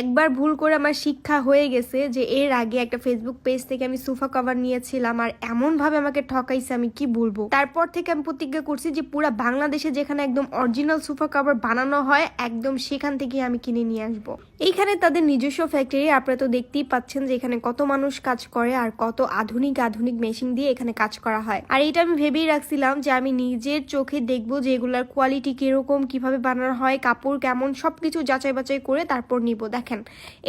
একবার ভুল করে আমার শিক্ষা হয়ে গেছে যে এর আগে একটা ফেসবুক পেজ থেকে আমি সোফা কভার নিয়েছিলাম আর এমন ভাবে আমাকে ঠকাইছে আমি কি বলব? তারপর থেকে আমি প্রতিজ্ঞা করছি যে পুরো বাংলাদেশে যেখানে একদম অরিজিনাল সোফা কভার বানানো হয়, একদম সেখান থেকে আমি কিনে নিয়ে আসব। এইখানে তাদের নিজস্ব ফ্যাক্টরি আপনারা তো দেখতেই পাচ্ছেন যে এখানে কত মানুষ কাজ করে আর কত আধুনিক আধুনিক মেশিন দিয়ে এখানে কাজ করা হয়। আর এটা আমি ভেবেই রাখছিলাম যে আমি নিজের চোখে দেখব যে এগুলার কোয়ালিটি কীরকম, কীভাবে বানানো হয়, কাপড় কেমন, সবকিছু যাচাই বাছাই করে তারপর নিব। দেখেন,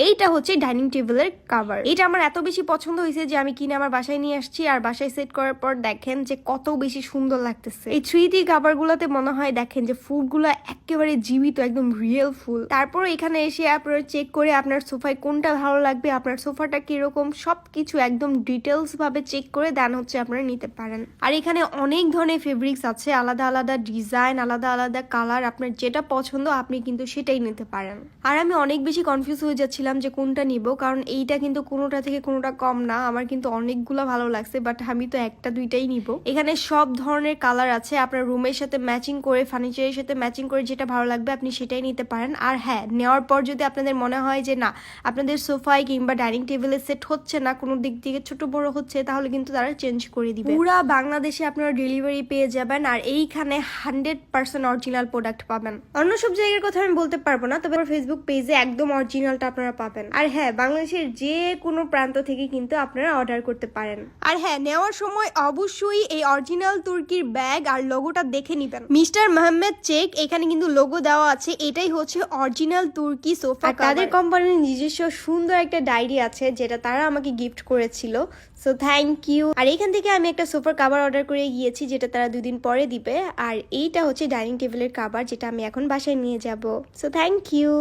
এইটা হচ্ছে ডাইনিং টেবিলের কাভার এটা আমার এত বেশি পছন্দ হয়েছে যে আমি কিনে আমার বাসায় নিয়ে আসছি আর বাসায় সেট করার পর দেখেন যে কত বেশি সুন্দর লাগতেছে। এই থ্রি ডি কাভার গুলোতে মনে হয় দেখেন যে ফুলগুলো একেবারে জীবিত, একদম রিয়েল ফুল। তারপর এখানে এসে আপনারা চেক করে আপনার সোফায় কোনটা ভালো লাগবে, আপনার সোফাটা কীরকম, সবকিছু একদম ডিটেলস ভাবে চেক করে দেন হচ্ছে আপনারা নিতে পারেন। আর এখানে অনেক ধরনের ফেব্রিক্স আছে, আলাদা আলাদা ডিজাইন আলাদা আলাদা কালার আপনার যেটা পছন্দ আপনি কিন্তু সেটাই নিতে পারেন। আর আমি অনেক বেশি কনফিউজ হয়ে যাচ্ছিলাম যে কোনটা নিব, কারণ এইটা কিন্তু কোনোটা থেকে কোনোটা কম না, আমার কিন্তু অনেকগুলো ভালো লাগছে বাট আমি তো একটা দুইটাই নিব। এখানে সব ধরনের কালার আছে, আপনার রুমের সাথে ম্যাচিং করে ফার্নিচারের সাথে ম্যাচিং করে যেটা ভালো লাগবে আপনি সেটাই নিতে পারেন। আর হ্যাঁ নেওয়ার পর যদি আপনাদের মনে হয় যে না, আপনাদের সোফায় কিংবা ডাইনিং টেবিলে সেট হচ্ছে না, কোনো দিক থেকে ছোট বড় হচ্ছে, তাহলে কিন্তু তারা চেঞ্জ করে দিবে। পুরা বাংলাদেশে আপনারা ডেলিভারি পেয়ে যাবেন, আর এইখানে হান্ড্রেড পার্সেন্ট অরিজিনাল প্রোডাক্ট পাবেন। অন্য সব জায়গার কথা আমি বলতে পারব না, তবে ফেসবুক পেজে একদম অরিজিনালটা আপনারা পাবেন। আর হ্যাঁ বাংলাদেশের যে কোনো প্রান্ত থেকে কিন্তু আপনারা অর্ডার করতে পারেন। আর হ্যাঁ নেওয়ার সময় অবশ্যই এই অরিজিনাল তুর্কির ব্যাগ আর লোগোটা দেখে নিবেন। মিস্টার মোহাম্মদ চেক এখানে কিন্তু লোগো দেওয়া আছে। এটাই হচ্ছে অরিজিনাল তুর্কি সোফা তাদের কোম্পানির নিজস্ব সুন্দর একটা ডায়েরি আছে যেটা তারা আমাকে গিফট করেছিল। সো থ্যাংক ইউ আর এখান থেকে আমি একটা সোফার কাভার অর্ডার করে গিয়েছি যেটা তারা দুদিন পরে দিবে। আর এইটা হচ্ছে ডাইনিং টেবিলের কাভার যেটা আমি এখন বাসায় নিয়ে যাব। So thank you